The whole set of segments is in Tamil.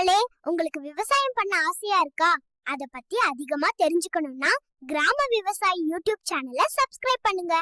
மக்களே உங்களுக்கு விவசாயம் பண்ண ஆசையா இருக்கா? அத பத்தி அதிகமா தெரிஞ்சுக்கணும்னா கிராம விவசாயி யூடியூப் சேனலை சப்ஸ்கிரைப் பண்ணுங்க.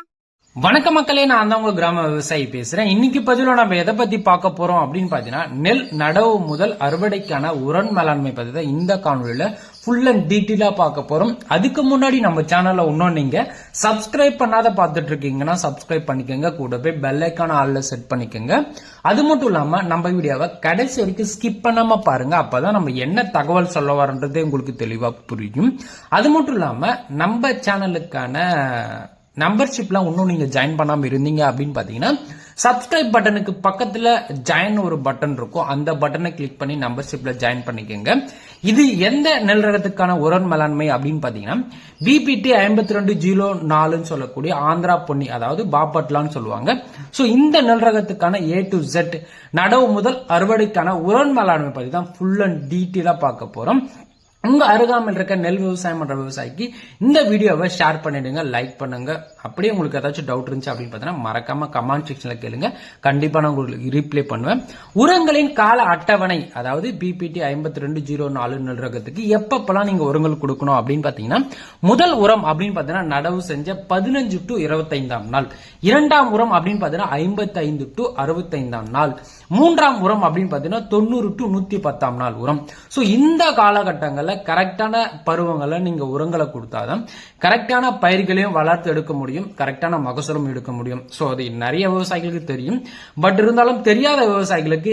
வணக்க மக்களே நான் தான் உங்க கிராம விவசாயி பேசுறேன். இன்னைக்கு பதில நம்ம எதை பத்தி பார்க்க போறோம் அப்படின்னு பாத்தீங்கன்னா நெல் நடவு முதல் அறுவடைக்கான உரன் மேலாண்மை பத்தி தான் இந்த காணொலியில ஃபுல் அண்ட் டீட்டெயிலாக பார்க்க போறோம். அதுக்கு முன்னாடி நம்ம சேனல்ல இன்னும் நீங்க சப்ஸ்கிரைப் பண்ணாத பார்த்துட்டு இருக்கீங்கன்னா சப்ஸ்கிரைப் பண்ணிக்கோங்க. கூட போய் பெல் ஐக்கான ஆல்ல செட் பண்ணிக்கோங்க. அது மட்டும் இல்லாம நம்ம வீடியோவை கடைசி வரைக்கும் ஸ்கிப் பண்ணாம பாருங்க. அப்பதான் நம்ம என்ன தகவல் சொல்ல வரன்றதே உங்களுக்கு தெளிவா புரியும். அது மட்டும் இல்லாம நம்ம சேனலுக்கான மெம்பர்ஷிப்லாம் இன்னும் நீங்கள் ஜாயின் பண்ணாமல் இருந்தீங்க அப்படின்னு பார்த்தீங்கன்னா சப்ஸ்கிரைப் பட்டனுக்கு பக்கத்தில் ஜாயின் ஒரு பட்டன் இருக்கும். அந்த பட்டனை கிளிக் பண்ணி மெம்பர்ஷிப்பில் ஜாயின் பண்ணிக்கோங்க. இது எந்த நெல் ரகத்துக்கான மேலாண்மை அப்படின்னு பார்த்தீங்கன்னா பிபிடி ஐம்பத்தி ரெண்டு ஜீரோ நாலுன்னு சொல்லக்கூடிய ஆந்திரா பொன்னி அதாவது பாப்பட்லான்னு சொல்லுவாங்க. ஸோ இந்த நெல் ரகத்துக்கான ஏ டு ஜெட் நடவு முதல் அறுவடைக்கான உரண் மேலாண்மை பற்றி தான் ஃபுல் அண்ட் டீட்டெயிலாக பார்க்க போகிறோம் உங்க அருகாமல் இருக்க நெல் விவசாயம் பண்ற விவசாயிக்கு இந்த வீடியோவை ஷேர் பண்ணிடுங்க லைக் பண்ணுங்க. அப்படியே உங்களுக்கு ஏதாச்சும் டவுட் இருந்துச்சு அப்படின்னு பார்த்தீங்கன்னா மறக்காம கமெண்ட் செக்ஷன்ல கேளுங்க. கண்டிப்பா நான் உங்களுக்கு ரீப்ளே பண்ணுவேன். உரங்களின் கால அட்டவணை அதாவது பிபிடி ஐம்பத்தி ரெண்டு ஜீரோ நாலு நெல் ரகத்துக்கு எப்பப்பெல்லாம் நீங்க உரங்கள் கொடுக்கணும் அப்படின்னு பாத்தீங்கன்னா முதல் உரம் அப்படின்னு பாத்தீங்கன்னா நடவு செஞ்ச பதினஞ்சு டு இருபத்தைந்தாம் நாள். இரண்டாம் உரம் அப்படின்னு பாத்தீங்கன்னா ஐம்பத்தி ஐந்து டு அறுபத்தைந்தாம் நாள். மூன்றாம் உரம் அப்படின்னு பாத்தீங்கன்னா தொண்ணூறு டு நூத்தி பத்தாம் நாள் உரம். சோ இந்த காலகட்டங்கள் காலகட்டங்கள்ல கரெக்டான பருவங்களை நீங்கள் உரங்களை கொடுத்தாதான் கரெக்டான பயிர்களையும் வளர்த்து எடுக்க முடியும் கரெக்டான மகசூலும் எடுக்க முடியும். ஸோ அது நிறைய விவசாயிகளுக்கு தெரியும். பட் இருந்தாலும் தெரியாத விவசாயிகளுக்கு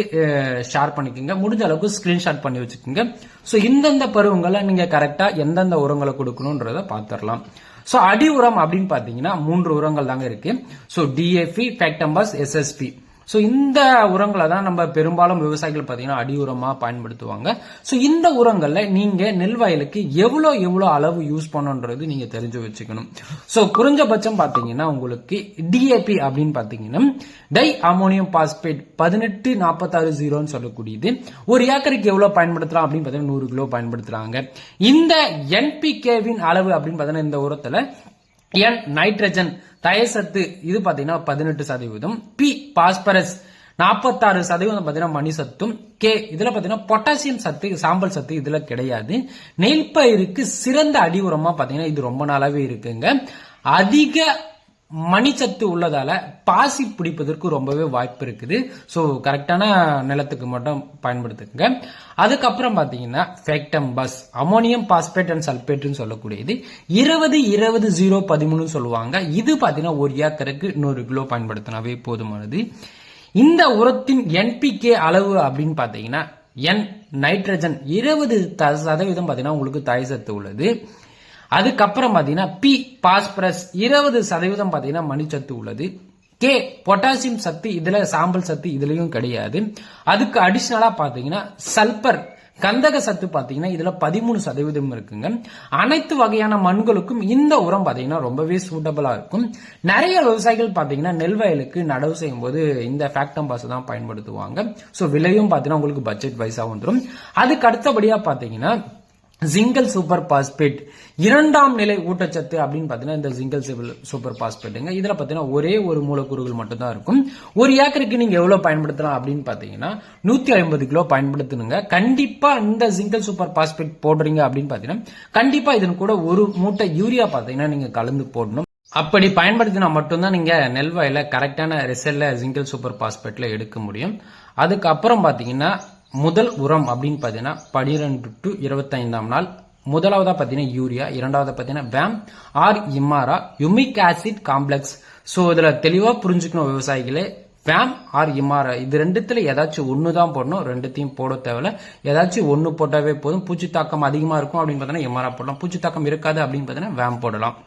ஷேர் பண்ணிக்கோங்க. முடிஞ்ச அளவுக்கு ஸ்கிரீன்ஷாட் பண்ணி வச்சுக்கோங்க. ஸோ இந்தந்த பருவங்களை நீங்கள் கரெக்டாக எந்தெந்த உரங்களை கொடுக்கணுன்றத பார்த்துடலாம். ஸோ அடி உரம் அப்படின்னு பார்த்தீங்கன்னா மூன்று உரங்கள் தாங்க இருக்கு. So DAP Factamfos SSP so இந்த உரங்களை தான் நம்ம பெரும்பாலும் விவசாயிகள் பார்த்தீங்கன்னா அடி உரமாக பயன்படுத்துவாங்க. ஸோ இந்த உரங்களில் நீங்கள் நெல் வயலுக்கு எவ்வளோ எவ்வளோ அளவு யூஸ் பண்ணுன்றது நீங்கள் தெரிஞ்சு வச்சுக்கணும். ஸோ குறைஞ்சபட்சம் பார்த்தீங்கன்னா உங்களுக்கு டிஏபி அப்படின்னு பார்த்தீங்கன்னா டை அமோனியம் பாஸ்பேட் பதினெட்டு நாற்பத்தாறு ஜீரோன்னு சொல்லக்கூடியது. ஒரு ஏக்கருக்கு எவ்வளோ பயன்படுத்தலாம் அப்படின்னு பார்த்தீங்கன்னா நூறு கிலோ பயன்படுத்துகிறாங்க இந்த என்பிகேவின் அளவு அப்படின்னு பார்த்தீங்கன்னா இந்த உரத்தில் என் நைட்ரஜன் தயசத்து இது பாத்தீங்கன்னா பதினெட்டு சதவீதம். பி பாஸ்பரஸ் நாற்பத்தாறு சதவீதம் பாத்தீங்கன்னா மணி சத்தும். கே இதுல பாத்தீங்கன்னா பொட்டாசியம் சத்து சாம்பல் சத்து இதுல கிடையாது. நெல் பயிருக்கு சிறந்த அடி உரமா பாத்தீங்கன்னா இது ரொம்ப நாளாவே இருக்குங்க. அதிக மணிச்சத்து உள்ளதால பாசி பிடிப்பதற்கு ரொம்பவே வாய்ப்பு இருக்குது. ஸோ கரெக்டான நிலத்துக்கு மட்டும் பயன்படுத்துங்க அதுக்கப்புறம் பார்த்தீங்கன்னா Factamfos ammonium phosphate and சல்பேட்னு சொல்லக்கூடியது. இருபது இருபது ஜீரோ பதிமூணு சொல்லுவாங்க. இது பார்த்தீங்கன்னா ஒரு ஏக்கருக்கு நூறு கிலோ பயன்படுத்தினாவே போதுமானது. இந்த உரத்தின் என்பிகே அளவு அப்படின்னு பார்த்தீங்கன்னா என் நைட்ரஜன் இருபது சதவீதம் பார்த்தீங்கன்னா உங்களுக்கு தாய் சத்து உள்ளது. அதுக்கப்புறம் பார்த்தீங்கன்னா பி பாஸ்பரஸ் இருபது சதவீதம் பார்த்தீங்கன்னா மணிச்சத்து உள்ளது. கே பொட்டாசியம் சத்து இதுல சாம்பல் சத்து இதுலயும் கிடையாது. அதுக்கு அடிஷ்னலா பாத்தீங்கன்னா சல்பர் கந்தக சத்து பாத்தீங்கன்னா இதுல பதிமூணு சதவீதம் இருக்குங்க. அனைத்து வகையான மண்களுக்கும் இந்த உரம் பாத்தீங்கன்னா ரொம்பவே சூட்டபிளா இருக்கும். நிறைய விவசாயிகள் பாத்தீங்கன்னா நெல் வயலுக்கு நடவு செய்யும் போது இந்த ஃபேக்டம் பாஸ் தான் பயன்படுத்துவாங்க. சோ விலையும் பாத்தீங்கன்னா உங்களுக்கு பட்ஜெட் வைஸா வந்துடும் அதுக்கு அடுத்தபடியா பாத்தீங்கன்னா ஜிங்கல் சூப்பர் பாஸ்பேட் இரண்டாம் நிலை ஊட்டச்சத்து அப்படின்னு பார்த்தீங்கன்னா இந்த ஜிங்கல் சூப்பர் பாஸ்பேட்டுங்க இதில் பார்த்தீங்கன்னா ஒரே ஒரு மூலக்கூறுகள் மட்டும்தான் இருக்கும். ஒரு ஏக்கருக்கு நீங்கள் எவ்வளோ பயன்படுத்தலாம் அப்படின்னு பார்த்தீங்கன்னா நூற்றி ஐம்பது கிலோ பயன்படுத்தணுங்க. கண்டிப்பாக இந்த ஜிங்கல் சூப்பர் பாஸ்பேட் போடுறீங்க அப்படின்னு பார்த்தீங்கன்னா கண்டிப்பாக இதன் கூட ஒரு மூட்டை யூரியா பார்த்தீங்கன்னா நீங்கள் கலந்து போடணும். அப்படி பயன்படுத்தினா மட்டும்தான் நீங்கள் நெல் கரெக்டான ரிசல்ட்டில் ஜிங்கல் சூப்பர் பாஸ்பேட்டில் எடுக்க முடியும். அதுக்கப்புறம் பார்த்தீங்கன்னா முதல் உரம் அப்படின்னு பார்த்தீங்கன்னா பனிரெண்டு டு இருபத்தைந்தாம் நாள். முதலாவதாக பார்த்தீங்கன்னா யூரியா இரண்டாவது பார்த்தீங்கன்னா வேம் ஆர் இம்மாரா யுமிக் ஆசிட் காம்ப்ளெக்ஸ். ஸோ இதில் தெளிவாக புரிஞ்சுக்கணும் விவசாயிகளே வேம் ஆர் இமாரா இது ரெண்டுத்துல ஏதாச்சும் ஒன்று தான் போடணும் ரெண்டுத்தையும் போட தேவையில்ல. ஏதாச்சும் ஒன்று போட்டாவே போதும். பூச்சி தாக்கம் அதிகமாக இருக்கும் அப்படின்னு பார்த்தீங்கன்னா இமாரா போடலாம். பூச்சி தாக்கம் இருக்காது அப்படின்னு பார்த்தீங்கன்னா வேம் போடலாம்.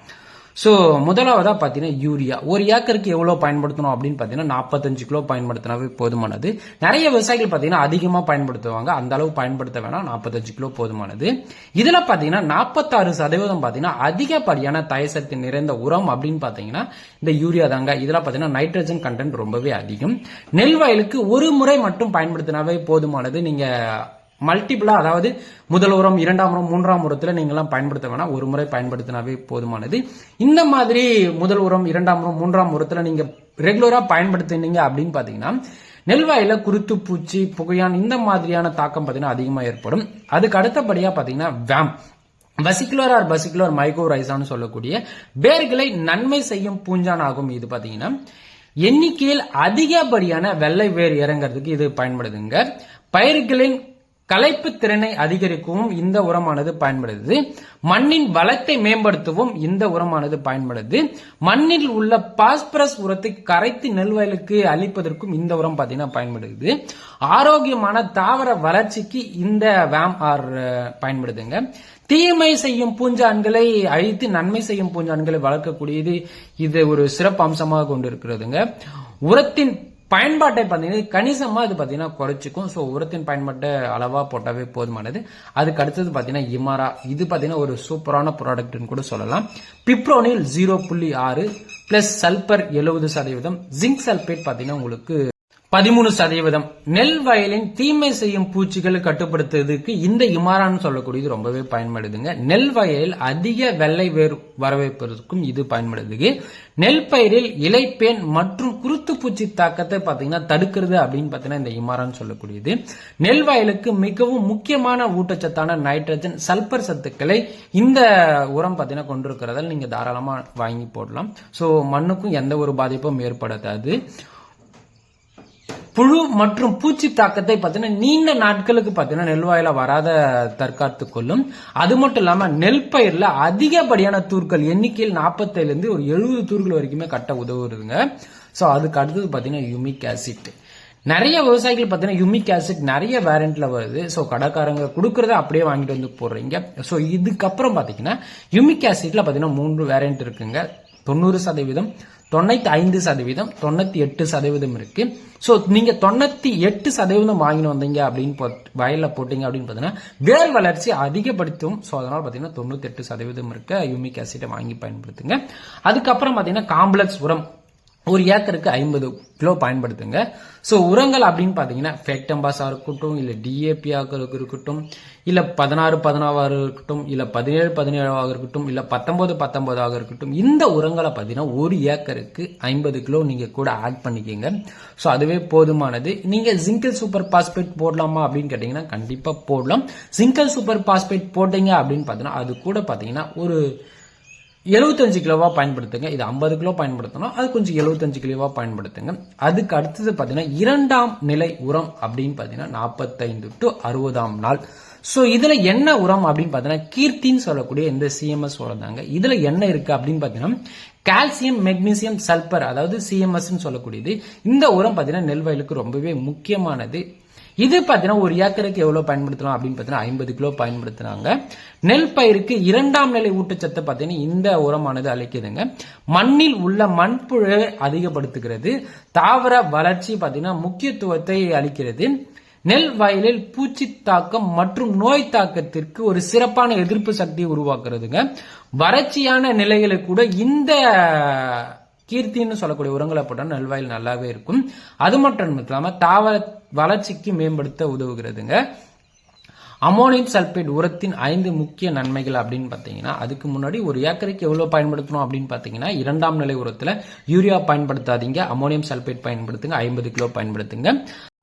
ஸோ முதலாவதாக பார்த்தீங்கன்னா யூரியா. ஒரு ஏக்கருக்கு எவ்வளோ பயன்படுத்தணும் அப்படின்னு பார்த்தீங்கன்னா நாற்பத்தஞ்சு கிலோ பயன்படுத்தினாவே போதுமானது. நிறைய விவசாயிகள் பார்த்தீங்கன்னா அதிகமாக பயன்படுத்துவாங்க. அந்த அளவு பயன்படுத்த வேணாம். நாற்பத்தஞ்சு கிலோ போதுமானது. இதில் பார்த்தீங்கன்னா நாற்பத்தாறு சதவீதம் பார்த்தீங்கன்னா அதிகப்படியான தயசத்து நிறைந்த உரம் அப்படின்னு பார்த்தீங்கன்னா இந்த யூரியா தாங்க. இதில் பார்த்தீங்கன்னா நைட்ரஜன் கண்டென்ட் ரொம்பவே அதிகம். நெல் வயலுக்கு ஒரு முறை மட்டும் பயன்படுத்தினாவே போதுமானது. நீங்கள் மல்டிபிளா அதாவது முதல் உரம் இரண்டாம் உரம் மூன்றாம் உரத்துல நீங்களாம் பயன்படுத்த வேணாம். ஒரு முறை பயன்படுத்தினாவே போதுமானது. இந்த மாதிரி முதல் உரம் இரண்டாம் உரம் மூன்றாம் உரத்துல நீங்க ரெகுலரா பயன்படுத்தினீங்க அப்படின்னு பாத்தீங்கன்னா நெல்வாயில குருத்து பூச்சி புகையான் இந்த மாதிரியான தாக்கம் பார்த்தீங்கன்னா அதிகமா ஏற்படும். அதுக்கு அடுத்தபடியா பார்த்தீங்கன்னா வேம் வசிக்குலர் ஆர் பசிக்குலர் மைக்ரோரைசான்னு சொல்லக்கூடிய வேர்களை நன்மை செய்யும் பூஞ்சான் ஆகும். இது பாத்தீங்கன்னா எண்ணிக்கையில் அதிகப்படியான வெள்ளை வேர் இறங்கிறதுக்கு இது பயன்படுதுங்க. பயிர்களின் கலைப்பு திறனை அதிகரிக்கவும் இந்த உரமானது பயன்படுது. மண்ணின் வளத்தை மேம்படுத்தவும் இந்த உரமானது பயன்படுது. மண்ணில் உள்ள பாஸ்பரஸ் உரத்தை கரைத்து நெல் வயலுக்கு அளிப்பதற்கும் இந்த உரம் பார்த்தீங்கன்னா பயன்படுது. ஆரோக்கியமான தாவர வளர்ச்சிக்கு இந்த வேம் ஆர் பயன்படுதுங்க. தீமை செய்யும் பூஞ்சான்களை அழித்து நன்மை செய்யும் பூஞ்சான்களை வளர்க்கக்கூடியது இது ஒரு சிறப்பு அம்சமாக கொண்டு இருக்கிறதுங்க உரத்தின் பயன்பாட்டை பார்த்தீங்கன்னா கணிசமாக இது பார்த்தீங்கன்னா குறைச்சிக்கும். ஸோ உரத்தின் பயன்பாட்டை அளவாக போட்டாவே போதுமானது. அதுக்கு அடுத்தது பார்த்தீங்கன்னா இமாரா. இது பார்த்தீங்கன்னா ஒரு சூப்பரான ப்ராடக்ட்னு கூட சொல்லலாம். பிப்ரோனில் ஜீரோ புள்ளி ஆறு பிளஸ் சல்பர் எழுபது சதவீதம். ஜிங்க் சல்பேட் பார்த்தீங்கன்னா உங்களுக்கு பதிமூணு சதவீதம். நெல் வயலின் தீமை செய்யும் பூச்சிகளை கட்டுப்படுத்துறதுக்கு இந்த இமாரான்னு சொல்லக்கூடியது ரொம்பவே பயன்படுதுங்க. நெல் வயலில் அதிக வெள்ளை வேர் வரவேற்பதற்கும் இது பயன்படுது. நெல் பயிரில் இலைப்பேன் மற்றும் குருத்து பூச்சி தாக்கத்தை பார்த்தீங்கன்னா தடுக்கிறது அப்படின்னு பார்த்தீங்கன்னா இந்த இமாரான்னு சொல்லக்கூடியது. நெல் வயலுக்கு மிகவும் முக்கியமான ஊட்டச்சத்தான நைட்ரஜன் சல்பர் சத்துக்களை இந்த உரம் பார்த்தீங்கன்னா கொண்டிருக்கிறதால் நீங்கள் தாராளமாக வாங்கி போடலாம். ஸோ மண்ணுக்கும் எந்த ஒரு பாதிப்பும் ஏற்படுத்தாது புழு மற்றும் பூச்சி தாக்கத்தை பார்த்தீங்கன்னா நீண்ட நாட்களுக்கு பார்த்தீங்கன்னா நெல் வாயில வராத தற்காத்து கொள்ளும். அது மட்டும் இல்லாம நெல் பயிரில் அதிகப்படியான தூர்கள் எண்ணிக்கையில் 47 இருந்து ஒரு எழுபது தூர்கள் வரைக்குமே கட்ட உதவுறதுங்க ஸோ அதுக்கு அடுத்தது பார்த்தீங்கன்னா யூமிக் ஆசிட். நிறைய விவசாயிகள் பார்த்தீங்கன்னா யூமிக் ஆசிட் நிறைய வேரண்ட்ல வருது. ஸோ கடைக்காரங்க கொடுக்கறத அப்படியே வாங்கிட்டு வந்து போடுறீங்க. ஸோ இதுக்கப்புறம் பார்த்தீங்கன்னா யூமிக் ஆசிட்ல பார்த்தீங்கன்னா மூன்று வேரண்ட் இருக்குங்க. தொண்ணூறு சதவீதம் தொண்ணூத்தி ஐந்து சதவீதம் தொண்ணூத்தி எட்டு சதவீதம் இருக்கு. ஸோ நீங்க தொண்ணூத்தி எட்டு சதவீதம் வாங்கிட்டு வந்தீங்க அப்படின்னு போட்- வயல்ல போட்டீங்க அப்படின்னு பார்த்தீங்கன்னா வேர் வளர்ச்சி அதிகப்படுத்தும். ஸோ அதனால பார்த்தீங்கன்னா தொண்ணூத்தி எட்டு சதவீதம் இருக்க. யூமிக் ஆசிட்டை வாங்கி பயன்படுத்துங்க. அதுக்கப்புறம் பார்த்தீங்கன்னா காம்ப்ளெக்ஸ் உரம். ஒரு ஏக்கருக்கு ஐம்பது கிலோ பயன்படுத்துங்க. ஸோ உரங்கள் அப்படின்னு பார்த்தீங்கன்னா ஃபேக்டம்பாஸாக இருக்கட்டும் இல்லை டிஏபியாக இருக்கட்டும் இல்லை பதினாறு பதினாவாக இருக்கட்டும் இல்லை பதினேழு பதினேழாக இருக்கட்டும் இல்லை பத்தொம்போது பத்தொம்போதாக இருக்கட்டும் இந்த உரங்களை பார்த்தீங்கன்னா ஒரு ஏக்கருக்கு ஐம்பது கிலோ நீங்கள் கூட ஆட் பண்ணிக்கிங்க. ஸோ அதுவே போதுமானது. நீங்கள் ஜிங்கிள் சூப்பர் பாஸ்பேட் போடலாமா அப்படின்னு கேட்டிங்கன்னா கண்டிப்பாக போடலாம். ஜிங்கல் சூப்பர் பாஸ்பேட் போட்டீங்க அப்படின்னு பார்த்தீங்கன்னா அது கூட பார்த்தீங்கன்னா ஒரு எழுபத்தஞ்சு கிலோவாக பயன்படுத்துங்க. இது ஐம்பது கிலோ பயன்படுத்தணும். அது கொஞ்சம் எழுபத்தஞ்சு கிலோவாக பயன்படுத்துங்க. அதுக்கு அடுத்தது பார்த்தீங்கன்னா இரண்டாம் நிலை உரம் அப்படின்னு பார்த்தீங்கன்னா நாற்பத்தைந்து டு அறுபதாம் நாள். ஸோ இதில் என்ன உரம் அப்படின்னு பார்த்தீங்கன்னா கீர்த்தின்னு சொல்லக்கூடிய இந்த சிஎம்எஸ் உரம் தாங்க. இதில் என்ன இருக்குது அப்படின்னு பார்த்தீங்கன்னா கால்சியம் மெக்னீசியம் சல்பர் அதாவது சிஎம்எஸ்ன்னு சொல்லக்கூடியது. இந்த உரம் பார்த்தீங்கன்னா நெல் வயலுக்கு ரொம்பவே முக்கியமானது. இது பார்த்தீங்கன்னா ஒரு ஏக்கருக்கு எவ்வளோ பயன்படுத்தலாம் அப்படின்னு பார்த்தீங்கன்னா ஐம்பது கிலோ பயன்படுத்துகிறாங்க நெல் பயிருக்கு இரண்டாம் நிலை ஊட்டச்சத்தை பார்த்தீங்கன்னா இந்த உரமானது அளிக்குதுங்க. மண்ணில் உள்ள மண்புழை அதிகப்படுத்துகிறது. தாவர வளர்ச்சி பார்த்தீங்கன்னா முக்கியத்துவத்தை அளிக்கிறது. நெல் வயலில் பூச்சி தாக்கம் மற்றும் நோய் தாக்கத்திற்கு ஒரு சிறப்பான எதிர்ப்பு சக்தியை உருவாக்குறதுங்க. வறட்சியான நிலைகளை கூட இந்த கீர்த்தின்னு சொல்லக்கூடிய உரங்களை போட்டால் நெல்வாயில் நல்லாவே இருக்கும். அது மட்டும் இல்லாமல் தாவர வளர்ச்சிக்கு மேம்படுத்த உதவுகிறதுங்க. அமோனியம் சல்பேட் உரத்தின் ஐந்து முக்கிய நன்மைகள் அப்படின்னு பார்த்தீங்கன்னா அதுக்கு முன்னாடி ஒரு ஏக்கருக்கு எவ்வளோ பயன்படுத்தணும் அப்படின்னு பார்த்தீங்கன்னா இரண்டாம் நிலை உரத்தில் யூரியா பயன்படுத்தாதீங்க. அமோனியம் சல்பேட் பயன்படுத்துங்க. ஐம்பது கிலோ பயன்படுத்துங்க.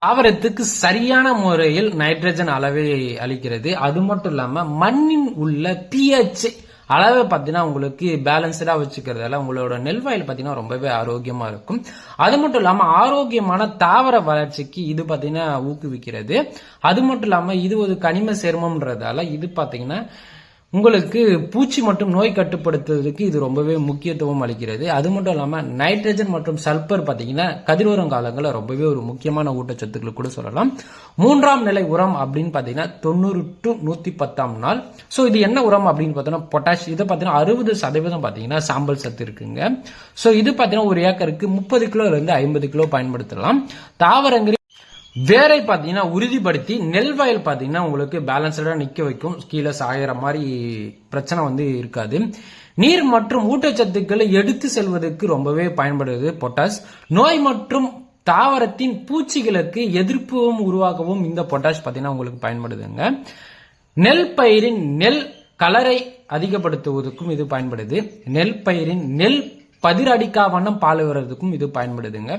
தாவரத்துக்கு சரியான முறையில் நைட்ரஜன் அளவை அளிக்கிறது. அது மட்டும் இல்லாமல் மண்ணின் உள்ள பிஹெச் அளவை பார்த்தீங்கன்னா உங்களுக்கு பேலன்ஸ்டாக வச்சுக்கிறதால உங்களோட நெல் வயல் பார்த்தீங்கன்னா ரொம்பவே ஆரோக்கியமாக இருக்கும். அது மட்டும் இல்லாமல் ஆரோக்கியமான தாவர வளர்ச்சிக்கு இது பார்த்தீங்கன்னா ஊக்குவிக்கிறது. அது மட்டும் இல்லாமல் இது ஒரு கனிம சேர்மம்ன்றதால இது பார்த்தீங்கன்னா உங்களுக்கு பூச்சி மற்றும் நோய் கட்டுப்படுத்துவதற்கு இது ரொம்பவே முக்கியத்துவம் அளிக்கிறது. அது மட்டும் இல்லாமல் நைட்ரஜன் மற்றும் சல்பர் பார்த்தீங்கன்னா கதிரோரம் காலங்களில் ரொம்பவே ஒரு முக்கியமான ஊட்டச்சத்துக்கள் கூட சொல்லலாம். மூன்றாம் நிலை உரம் அப்படின்னு பார்த்தீங்கன்னா தொண்ணூறு டு நூற்றி பத்தாம் நாள். ஸோ இது என்ன உரம் அப்படின்னு பார்த்தோன்னா பொட்டாஷ் இதை பார்த்தீங்கன்னா அறுபது சதவீதம் பார்த்தீங்கன்னா சாம்பல் சத்து இருக்குங்க. ஸோ இது பார்த்தீங்கன்னா ஒரு ஏக்கருக்கு முப்பது கிலோ இருந்து ஐம்பது கிலோ பயன்படுத்தலாம். தாவரங்களில் வேரை பார்த்தீங்கன்னா உறுதிப்படுத்தி நெல் வயல் பார்த்தீங்கன்னா உங்களுக்கு பேலன்ஸ்டாக நிற்க வைக்கும். கீழே சாயிற மாதிரி பிரச்சனை வந்து இருக்காது. நீர் மற்றும் ஊட்டச்சத்துக்களை எடுத்து செல்வதற்கு ரொம்பவே பயன்படுது பொட்டாஸ் நோய் மற்றும் தாவரத்தின் பூச்சிகளுக்கு எதிர்ப்பும் உருவாகவும் இந்த பொட்டாஷ் பார்த்தீங்கன்னா உங்களுக்கு பயன்படுதுங்க. நெல் பயிரின் நெல் கலரை அதிகப்படுத்துவதற்கும் இது பயன்படுது. நெல் பயிரின் நெல் பதிரடிக்கா வண்ணம் பால் விடுறதுக்கும் இது பயன்படுதுங்க.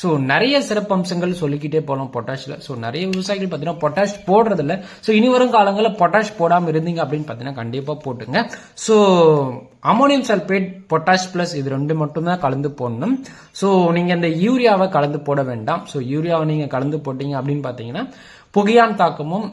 ஸோ நிறைய சிறப்பம்சங்கள் சொல்லிக்கிட்டே போகலாம் பொட்டாஷில் ஸோ நிறைய விவசாயிகள் பார்த்தீங்கன்னா பொட்டாஷ் போடுறதில்ல. ஸோ இனி வரும் காலங்களில் பொட்டாஷ் போடாமல் இருந்தீங்க அப்படின்னு பார்த்தீங்கன்னா கண்டிப்பாக போட்டுங்க. So ammonium sulphate potash plus இது ரெண்டு மட்டும்தான் கலந்து போடணும். ஸோ நீங்கள் இந்த யூரியாவை கலந்து போட வேண்டாம். ஸோ யூரியாவை நீங்கள் கலந்து போட்டீங்க அப்படின்னு பார்த்தீங்கன்னா புகையான் தாக்கமும்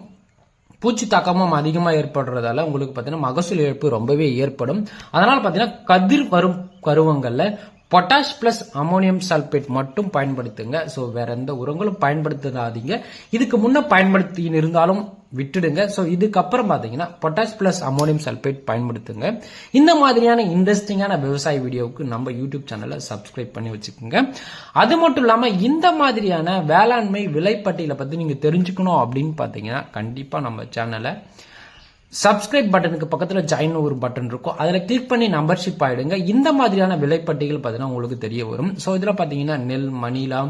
பூச்சி தாக்கமும் அதிகமாக ஏற்படுறதால உங்களுக்கு பார்த்தீங்கன்னா மகசூல் இழப்பு ரொம்பவே ஏற்படும். அதனால் பார்த்தீங்கன்னா கதிர் வரும் பருவங்களில் பொட்டாஷ் பிளஸ் அமோனியம் சல்பேட் மட்டும் பயன்படுத்துங்க. ஸோ வேற எந்த உரங்களும் பயன்படுத்தாதீங்க. இதுக்கு முன்ன பயன்படுத்தின்னு இருந்தாலும் விட்டுடுங்க. ஸோ இதுக்கப்புறம் பார்த்தீங்கன்னா பொட்டாஷ் பிளஸ் அமோனியம் சல்பேட் பயன்படுத்துங்க. இந்த மாதிரியான இன்ட்ரெஸ்டிங்கான விவசாய வீடியோவுக்கு நம்ம யூடியூப் சேனலை சப்ஸ்கிரைப் பண்ணி வச்சுக்கோங்க. அது மட்டும் இல்லாமல் இந்த மாதிரியான வேளாண்மை விலைப்பட்டியலை பற்றி நீங்கள் தெரிஞ்சுக்கணும் அப்படின்னு பார்த்தீங்கன்னா கண்டிப்பாக நம்ம சேனலை சப்ஸ்கிரைப் பட்டனுக்கு பக்கத்தில் ஜாயின் ஒரு பட்டன் இருக்கும். அதில் கிளிக் பண்ணி நம்பர்ஷிப் ஆயிடுங்க. இந்த மாதிரியான விலைப்பட்டிகள் பார்த்தீங்கன்னா உங்களுக்கு தெரிய வரும். ஸோ இதில் பார்த்தீங்கன்னா நெல் மணிலா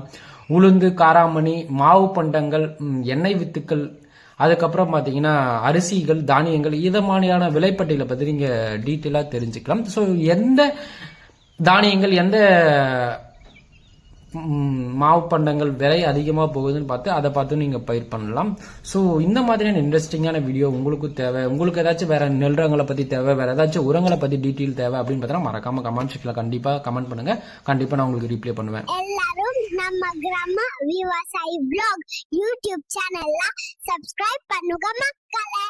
உளுந்து காராமணி மாவு பண்டங்கள் எண்ணெய் வித்துக்கள் அதுக்கப்புறம் பார்த்தீங்கன்னா அரிசிகள் தானியங்கள் இதை மாதிரியான விலைப்பட்டியலை பற்றி நீங்கள் டீட்டெயிலாக தெரிஞ்சுக்கலாம். ஸோ எந்த தானியங்கள் எந்த மாவு பண்டங்கள் விலை அதிகமாக போகுதுன்னு பார்த்து அதை பார்த்து நீங்கள் பயிர் பண்ணலாம். ஸோ இந்த மாதிரியான இன்ட்ரெஸ்டிங்கான வீடியோ உங்களுக்கு தேவை. உங்களுக்கு ஏதாச்சும் வேற நெல் ரகங்களை பற்றி தேவை வேற ஏதாச்சும் உரங்களை பத்தி டீட்டெயில் தேவை அப்படின்னு பார்த்தா மறக்காம கமெண்ட் செக்ஷனில் கண்டிப்பாக கமெண்ட் பண்ணுங்க. கண்டிப்பாக நான் உங்களுக்கு ரிப்ளை பண்ணுவேன். எல்லாரும் நம்ம கிராம விவசாயி பிளாக் யூடியூப் சேனல்ல சப்ஸ்கிரைப் பண்ணுங்க மக்களே.